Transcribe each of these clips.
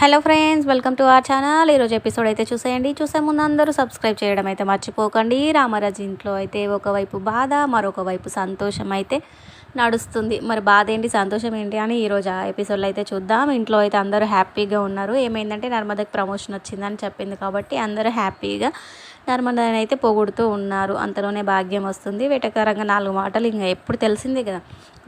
Hello friends welcome to our channel. ఈరోజు episode అయితే చూసేయండి. చూసే ముందు అందరూ సబ్స్క్రైబ్ చేయడం అయితే మర్చిపోకండి. రామరాజు ఇంట్లో అయితే ఒకవైపు బాధ మరొక వైపు సంతోషం అయితే నడుస్తుంది. మరి బాధ ఏంటి సంతోషం ఏంటి అని ఈరోజు ఆ ఎపిసోడ్లో అయితే చూద్దాం. ఇంట్లో అయితే అందరూ హ్యాపీగా ఉన్నారు. ఏమైందంటే నర్మదకి ప్రమోషన్ వచ్చిందని చెప్పింది కాబట్టి అందరూ హ్యాపీగా నర్మదని అయితే పొగుడుతూ ఉన్నారు. అంతలోనే భాగ్యం వస్తుంది. వెటకరంగా నాలుగు మాటలు ఇంకా ఎప్పుడు తెలిసిందే కదా.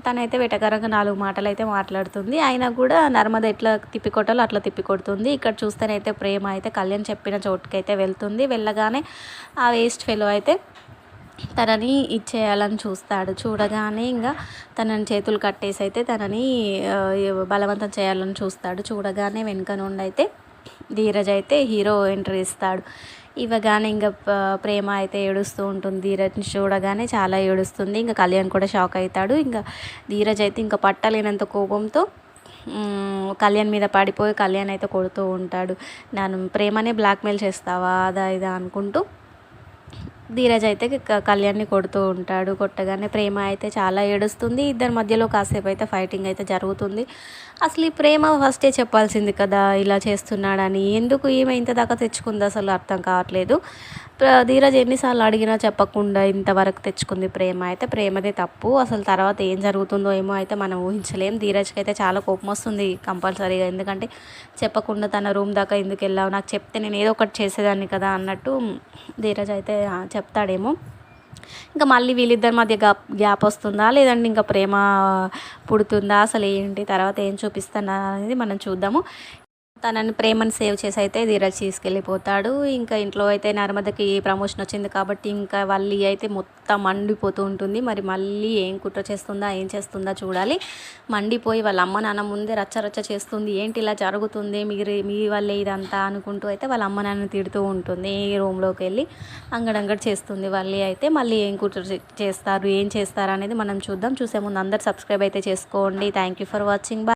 తనైతే వెటకరంగా నాలుగు మాటలు అయితే మాట్లాడుతుంది. అయినా కూడా నర్మద ఎట్లా తిప్పికొట్టాలో అట్లా తిప్పికొడుతుంది. ఇక్కడ చూస్తేనైతే ప్రేమ అయితే కళ్యాణ్ చెప్పిన చోటుకైతే వెళ్తుంది. వెళ్ళగానే ఆ వేస్ట్ ఫెలో అయితే తనని ఇచ్చేయాలని చూస్తాడు. చూడగానే ఇంకా తనని చేతులు కట్టేసి అయితే తనని బలవంతం చేయాలని చూస్తాడు. చూడగానే వెనుక నుండి అయితే ధీరజ్ అయితే హీరో ఎంట్రీ ఇస్తాడు. ఇవ్వగానే ఇంకా ప్రేమ అయితే ఏడుస్తూ ఉంటుంది. ధీరజ్ని చూడగానే చాలా ఏడుస్తుంది. ఇంకా కళ్యాణ్ కూడా షాక్ అవుతాడు. ఇంకా ధీరజ్ అయితే ఇంకా పట్టలేనంత కోపంతో కళ్యాణ్ మీద పడిపోయి కళ్యాణ్ అయితే కొడుతూ ఉంటాడు. నన్ను ప్రేమనే బ్లాక్మెయిల్ చేస్తావా? అదా ఇదా అనుకుంటూ ధీరజ్ అయితే క- కళ్యాణ్ని కొడుతూ ఉంటాడు కొట్టగానే ప్రేమ అయితే చాలా ఏడుస్తుంది. ఇద్దరి మధ్యలో కాసేపు అయితే ఫైటింగ్ అయితే జరుగుతుంది. అసలు ఈ ప్రేమ ఫస్టే చెప్పాల్సింది కదా ఇలా చేస్తున్నాడని? ఎందుకు ఈమె ఇంత దాకా తెచ్చుకుంది అసలు అర్థం కావట్లేదు. ధీరజ్ ఎన్నిసార్లు అడిగినా చెప్పకుండా ఇంతవరకు తెచ్చుకుంది ప్రేమ. అయితే ప్రేమదే తప్పు. అసలు తర్వాత ఏం జరుగుతుందో ఏమో అయితే మనం ఊహించలేం. ధీరజ్కి అయితే చాలా కోపం వస్తుంది కంపల్సరీగా. ఎందుకంటే చెప్పకుండా తన రూమ్ దాకా ఎందుకు వెళ్ళావు? నాకు చెప్తే నేను ఏదో ఒకటి చేసేదాన్ని కదా అన్నట్టు ధీరజ్ అయితే చెప్తాడేమో. ఇంకా మళ్ళీ వీళ్ళిద్దరి మధ్య గ్యాప్ గ్యాప్ వస్తుందా? లేదంటే ఇంకా ప్రేమ పుడుతుందా? అసలు ఏంటి? తర్వాత ఏం చూపిస్తానా అనేది మనం చూద్దాము. తనని ప్రేమను సేవ్ చేసి అయితే ధీరజ్ తీసుకెళ్ళిపోతాడు. ఇంకా ఇంట్లో అయితే నర్మదకి ప్రమోషన్ వచ్చింది కాబట్టి ఇంకా వల్లి అయితే మొత్తం మండిపోతూ ఉంటుంది. మరి మళ్ళీ ఏం కుట్ర చేస్తుందా ఏం చేస్తుందా చూడాలి. మండిపోయి వాళ్ళ అమ్మ నాన్న ముందే రచ్చ రచ్చ చేస్తుంది. ఏంటి ఇలా జరుగుతుంది? మీరు మీ వల్లే ఇదంతా అనుకుంటూ అయితే వాళ్ళ అమ్మ నాన్న తిడుతూ ఉంటుంది. రూమ్లోకి వెళ్ళి అంగడంగడి చేస్తుంది వల్లి అయితే. మళ్ళీ ఏం కుట్ర చేస్తారు ఏం చేస్తారు అనేది మనం చూద్దాం. చూసే ముందు అందరు సబ్స్క్రైబ్ అయితే చేసుకోండి. Thank you for watching bye